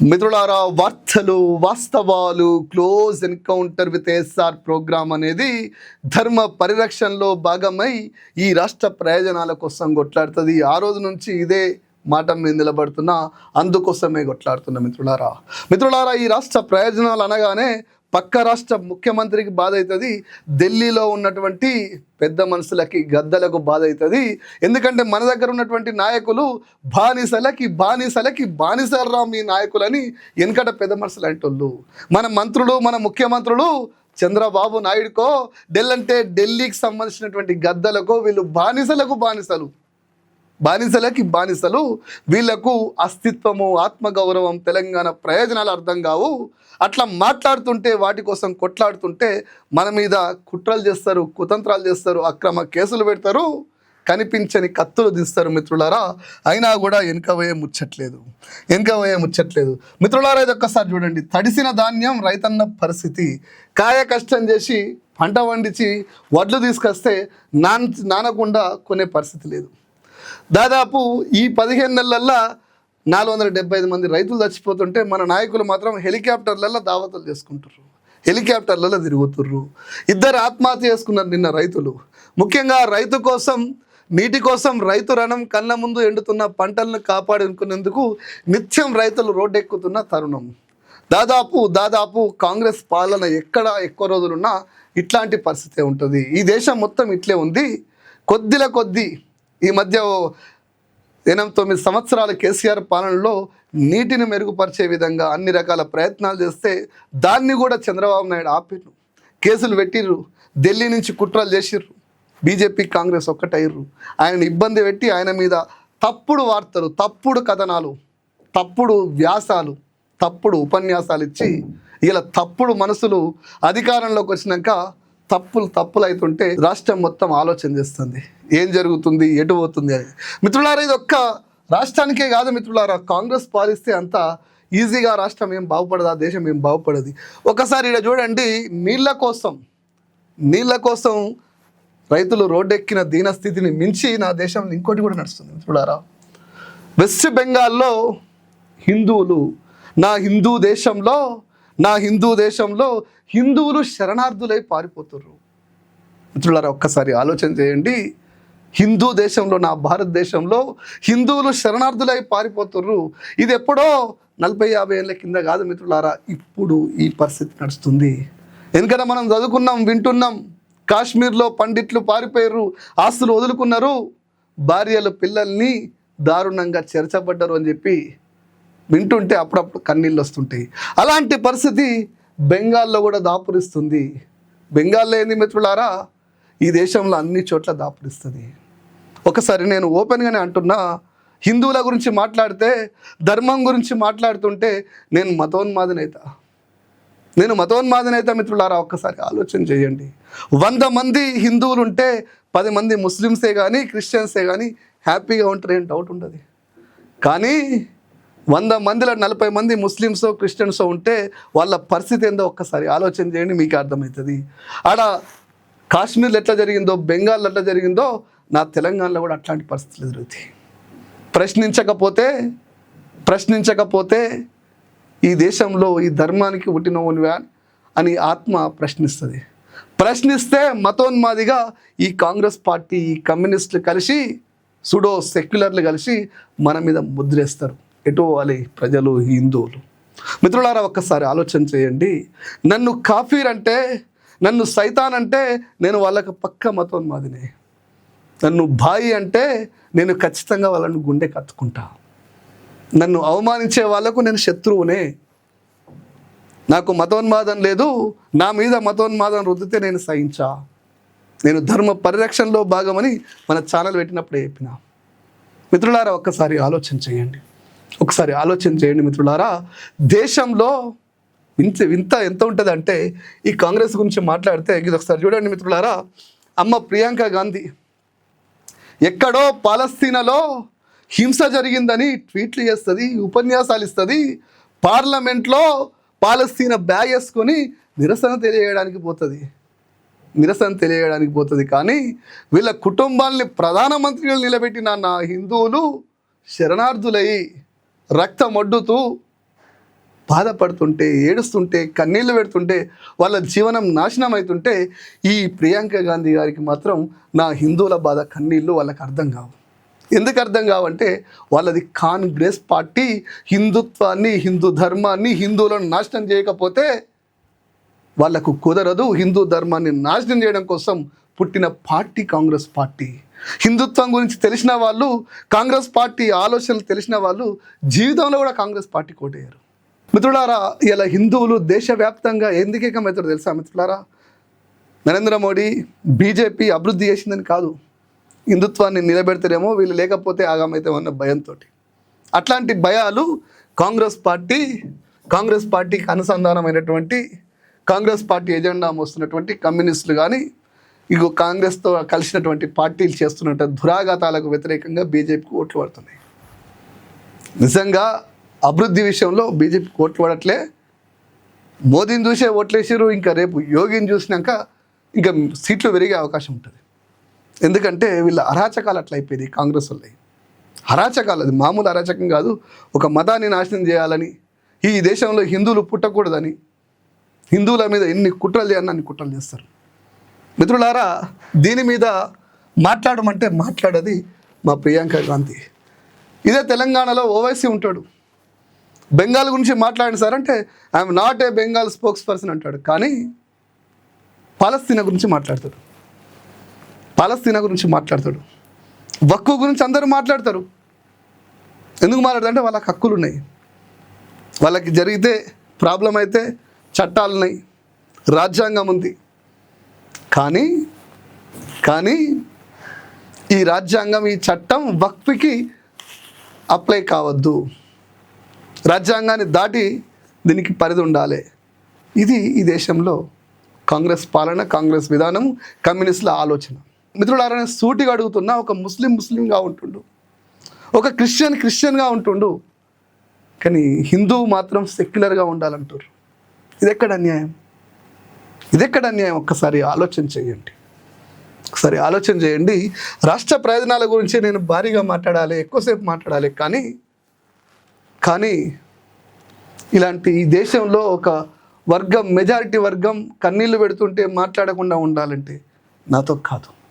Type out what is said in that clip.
మిత్రులారా వార్తలు వాస్తవాలు close encounter with SR program అనేది ధర్మ పరిరక్షణలో భాగమై ఈ రాష్ట్ర ప్రయోజనాల కోసం కొట్లాడుతుంది. ఆ రోజు నుంచి ఇదే మాట మీద నిలబడుతున్నా అందుకోసమే కొట్లాడుతున్నా మిత్రులారా. మిత్రులారా ఈ రాష్ట్ర ప్రయోజనాలు అనగానే పక్క రాష్ట్ర ముఖ్యమంత్రికి బాధ అవుతుంది ఢిల్లీలో ఉన్నటువంటి పెద్ద మనుషులకి గద్దలకు బాధ అవుతుంది ఎందుకంటే మన దగ్గర ఉన్నటువంటి నాయకులు బానిసలకి బానిసలకి బానిసలరా మీ నాయకులని వెనకట పెద్ద మనుషులు అంటుళ్ళు మన మంత్రులు మన ముఖ్యమంత్రులు చంద్రబాబు నాయుడుకో ఢిల్లీ అంటే ఢిల్లీకి సంబంధించినటువంటి గద్దలకు వీళ్ళు బానిసలకు బానిసలు. బానిసలకి బానిసలు వీళ్ళకు అస్తిత్వము ఆత్మగౌరవం తెలంగాణ ప్రయోజనాలు అర్థం కావు. అట్లా మాట్లాడుతుంటే వాటి కోసం కొట్లాడుతుంటే మన మీద కుట్రలు చేస్తారు కుతంత్రాలు చేస్తారు అక్రమ కేసులు పెడతారు కనిపించని కత్తులు తీస్తారు మిత్రులారా. అయినా కూడా వెనుకబోయే ముచ్చట్లేదు. వెనుకబోయే ముచ్చట్లేదు. మిత్రులారా ఇది ఒక్కసారి చూడండి. తడిసిన ధాన్యం రైతన్న పరిస్థితి. కాయ కష్టం చేసి పంట పండించి వడ్లు తీసుకొస్తే నాన్ నానకుండా కొనే పరిస్థితి లేదు. దాదాపు ఈ పదిహేను నెలలల్లో నాలుగు వందల డెబ్బై ఐదు మంది రైతులు చచ్చిపోతుంటే మన నాయకులు మాత్రం హెలికాప్టర్లలో దావతలు చేసుకుంటారు హెలికాప్టర్లలో తిరుగుతుర్రు. ఇద్దరు ఆత్మహత్య చేసుకున్నారు నిన్న రైతులు. ముఖ్యంగా రైతు కోసం నీటి కోసం రైతు రణం కళ్ళ ముందు ఎండుతున్న పంటలను కాపాడుకునేందుకు నిత్యం రైతులు రోడ్డెక్కుతున్న తరుణం. దాదాపు దాదాపు కాంగ్రెస్ పాలన ఎక్కడ ఎక్కువ రోజులున్నా ఇట్లాంటి పరిస్థితే ఉంటుంది. ఈ దేశం మొత్తం ఇట్లే ఉంది. కొద్దిల కొద్దీ ఈ మధ్య ఓ ఎనిమిది తొమ్మిది సంవత్సరాల కేసీఆర్ పాలనలో నీటిని మెరుగుపరిచే విధంగా అన్ని రకాల ప్రయత్నాలు చేస్తే దాన్ని కూడా చంద్రబాబు నాయుడు ఆపిర్రు. కేసులు పెట్టిర్రు. ఢిల్లీ నుంచి కుట్రలు చేసిర్రు. బీజేపీ కాంగ్రెస్ ఒక్కటయ్యర్రు. ఆయన ఇబ్బంది పెట్టి ఆయన మీద తప్పుడు వార్తలు తప్పుడు కథనాలు తప్పుడు వ్యాసాలు తప్పుడు ఉపన్యాసాలు ఇచ్చి ఇలా తప్పుడు మనసులు అధికారంలోకి వచ్చినాక తప్పులు తప్పులు అవుతుంటే రాష్ట్రం మొత్తం ఆలోచన చేస్తుంది. ఏం జరుగుతుంది ఎటు పోతుంది అని. మిత్రులారా ఇది ఒక్క రాష్ట్రానికే కాదు మిత్రులారా కాంగ్రెస్ పాలిస్తే అంతా ఈజీగా రాష్ట్రం ఏం బాగుపడదు ఆ దేశం ఏం బాగుపడదు. ఒకసారి ఇక్కడ చూడండి నీళ్ళ కోసం నీళ్ళ కోసం రైతులు రోడ్డెక్కిన దీనస్థితిని మించి నా దేశంలో ఇంకోటి కూడా నడుస్తుంది మిత్రులారా. వెస్ట్ బెంగాల్లో హిందువులు నా హిందూ దేశంలో నా హిందూ దేశంలో హిందువులు శరణార్థులై పారిపోతుర్రు. మిత్రులారా ఒక్కసారి ఆలోచన చేయండి. హిందూ దేశంలో నా భారతదేశంలో హిందువులు శరణార్థులై పారిపోతుర్రు. ఇది ఎప్పుడో నలభై యాభై ఏళ్ళ కింద కాదు మిత్రులారా ఇప్పుడు ఈ పరిస్థితి నడుస్తుంది. ఎందుకంటే మనం చదువుకున్నాం వింటున్నాం కాశ్మీర్లో పండిట్లు పారిపోయారు ఆస్తులు వదులుకున్నారు భార్యలు పిల్లల్ని దారుణంగా చేర్చబడ్డారు అని చెప్పి వింటుంటే అప్పుడప్పుడు కన్నీళ్ళు వస్తుంటాయి. అలాంటి పరిస్థితి బెంగాల్లో కూడా దాపురిస్తుంది. బెంగాల్లో ఏంది మిత్రులారా ఈ దేశంలో అన్ని చోట్ల దాపురిస్తుంది. ఒకసారి నేను ఓపెన్గానే అంటున్నా హిందువుల గురించి మాట్లాడితే ధర్మం గురించి మాట్లాడుతుంటే నేను మతోన్మాదనైతా నేను మతోన్మాదనైతే మిత్రులారా ఒక్కసారి ఆలోచన చేయండి. వంద మంది హిందువులు ఉంటే పది మంది ముస్లిమ్సే కానీ క్రిస్టియన్సే కానీ హ్యాపీగా ఉంటారు ఏం డౌట్ ఉండదు. కానీ వంద మందిలో నలభై మంది ముస్లిమ్స్ క్రిస్టియన్స్ ఉంటే వాళ్ళ పరిస్థితి ఏందో ఒక్కసారి ఆలోచన చేయండి మీకు అర్థమవుతుంది. ఆడ కాశ్మీర్లో ఎట్లా జరిగిందో బెంగాల్లో ఎట్లా జరిగిందో నా తెలంగాణలో కూడా అట్లాంటి పరిస్థితులు జరుగుతాయి ప్రశ్నించకపోతే ప్రశ్నించకపోతే ఈ దేశంలో ఈ ధర్మానికి పుట్టినవునివా అని ఆత్మ ప్రశ్నిస్తుంది. ప్రశ్నిస్తే మతోన్మాదిగా ఈ కాంగ్రెస్ పార్టీ ఈ కమ్యూనిస్టులు కలిసి సుడో సెక్యులర్లు కలిసి మన మీద ముద్రేస్తారు. ఎటు పోవాలి? ప్రజలు హిందువులు. మిత్రులారా ఒక్కసారి ఆలోచన చేయండి. నన్ను కాఫీర్ అంటే నన్ను సైతాన్ అంటే నేను వాళ్ళకి పక్క మతోన్మాదినే. నన్ను బాయి అంటే నేను ఖచ్చితంగా వాళ్ళను గుండె కత్తుకుంటా. నన్ను అవమానించే వాళ్ళకు నేను శత్రువునే. నాకు మతోన్మాదం లేదు. నా మీద మతోన్మాదం రుద్దితే నేను సహించా. నేను ధర్మ పరిరక్షణలో భాగమని మన ఛానల్ పెట్టినప్పుడే చెప్పిన. మిత్రులారా ఒక్కసారి ఆలోచన చేయండి. ఒకసారి ఆలోచన చేయండి మిత్రులారా. దేశంలో ఇంత వింత ఎంత ఉంటుంది అంటే ఈ కాంగ్రెస్ గురించి మాట్లాడితే ఇది ఒకసారి చూడండి మిత్రులారా. అమ్మ ప్రియాంక గాంధీ ఎక్కడో పాలస్తీనాలో హింస జరిగిందని ట్వీట్లు చేస్తుంది ఉపన్యాసాలు ఇస్తుంది పార్లమెంట్లో పాలస్తీనా బ్యాగ్ వేసుకొని నిరసన తెలియజేయడానికి పోతుంది. నిరసన తెలియజేయడానికి పోతుంది కానీ వీళ్ళ కుటుంబాల్ని ప్రధానమంత్రిగా నిలబెట్టిన నా హిందువులు శరణార్థులై రక్తమొడ్డుతూ బాధపడుతుంటే ఏడుస్తుంటే కన్నీళ్ళు పెడుతుంటే వాళ్ళ జీవనం నాశనం అవుతుంటే ఈ ప్రియాంక గాంధీ గారికి మాత్రం నా హిందువుల బాధ కన్నీళ్ళు వాళ్ళకి అర్థం కావు. ఎందుకు అర్థం కావంటే వాళ్ళది కాంగ్రెస్ పార్టీ హిందుత్వాన్ని హిందూ ధర్మాన్ని హిందువులను నాశనం చేయకపోతే వాళ్ళకు కుదరదు. హిందూ ధర్మాన్ని నాశనం చేయడం కోసం పుట్టిన పార్టీ కాంగ్రెస్ పార్టీ. హిందుత్వం గురించి తెలిసిన వాళ్ళు కాంగ్రెస్ పార్టీ ఆలోచనలు తెలిసిన వాళ్ళు జీవితంలో కూడా కాంగ్రెస్ పార్టీ కోటయ్యారు మిత్రులారా ఇలా హిందువులు దేశవ్యాప్తంగా ఎందుకేక ఏకమవుతారు తెలుసా మిత్రులారా? నరేంద్ర మోడీ బీజేపీ అభివృద్ధి చేసిందని కాదు. హిందుత్వాన్ని నిలబెడతారేమో వీళ్ళు లేకపోతే ఆగమవుతామన్న భయంతో అట్లాంటి భయాలు కాంగ్రెస్ పార్టీ కాంగ్రెస్ పార్టీకి అనుసంధానమైనటువంటి కాంగ్రెస్ పార్టీ ఎజెండా మోస్తున్నటువంటి కమ్యూనిస్టులు కానీ ఇగో కాంగ్రెస్తో కలిసినటువంటి పార్టీలు చేస్తున్నట్టు దురాఘాతాలకు వ్యతిరేకంగా బీజేపీకి ఓట్లు పడుతున్నాయి. నిజంగా అభివృద్ధి విషయంలో బీజేపీకి ఓట్లు పడట్లే. మోదీని చూసే ఓట్లేసారు ఇంకా రేపు యోగిని చూసినాక ఇంకా సీట్లు పెరిగే అవకాశం ఉంటుంది. ఎందుకంటే వీళ్ళ అరాచకాలు అట్లా అయిపోయింది కాంగ్రెస్ వాళ్ళవి అరాచకాలు అది మామూలు అరాచకం కాదు ఒక మతాన్ని నాశనం చేయాలని ఈ దేశంలో హిందువులు పుట్టకూడదని హిందువుల మీద ఎన్ని కుట్రలు చేయాలని అన్ని కుట్రలు చేస్తారు. మిత్రులారా దీని మీద మాట్లాడమంటే మాట్లాడది మా ప్రియాంక గాంధీ. ఇదే తెలంగాణలో ఓవైసీ ఉంటాడు. బెంగాల్ గురించి మాట్లాడిన సార్ అంటే I'm not a Bengal spokesperson అంటాడు. కానీ పాలస్తీనా గురించి మాట్లాడతాడు. పాలస్తీనా గురించి మాట్లాడతాడు. వక్కు గురించి అందరూ మాట్లాడతారు. ఎందుకు మాట్లాడతారు అంటే వాళ్ళకి హక్కులు ఉన్నాయి వాళ్ళకి జరిగితే ప్రాబ్లం అయితే చట్టాలు ఉన్నాయి రాజ్యాంగం ఉంది. కానీ కానీ ఈ రాజ్యాంగం ఈ చట్టం వక్ఫ్కి అప్లై కావద్దు. రాజ్యాంగాన్ని దాటి దీనికి పరిధి ఉండాలి. ఇది ఈ దేశంలో కాంగ్రెస్ పాలన కాంగ్రెస్ విధానం కమ్యూనిస్టుల ఆలోచన. మిత్రులారా సూటిగా అడుగుతున్నా ఒక ముస్లిం ముస్లింగా ఉంటుండు. ఒక క్రిస్టియన్ క్రిస్టియన్గా ఉంటుండు. కానీ హిందూ మాత్రం సెక్యులర్గా ఉండాలంటారు. ఇది ఎక్కడ అన్యాయం? ఇది ఎక్కడ అన్యాయం? ఒక్కసారి ఆలోచన చేయండి. ఒకసారి ఆలోచన చేయండి. రాష్ట్ర ప్రయోజనాల గురించి నేను భారీగా మాట్లాడాలి ఎక్కువసేపు మాట్లాడాలి కానీ కానీ ఇలాంటి ఈ దేశంలో ఒక వర్గం మెజారిటీ వర్గం కన్నీళ్ళు పెడుతుంటే మాట్లాడకుండా ఉండాలంటే నాతో కాదు.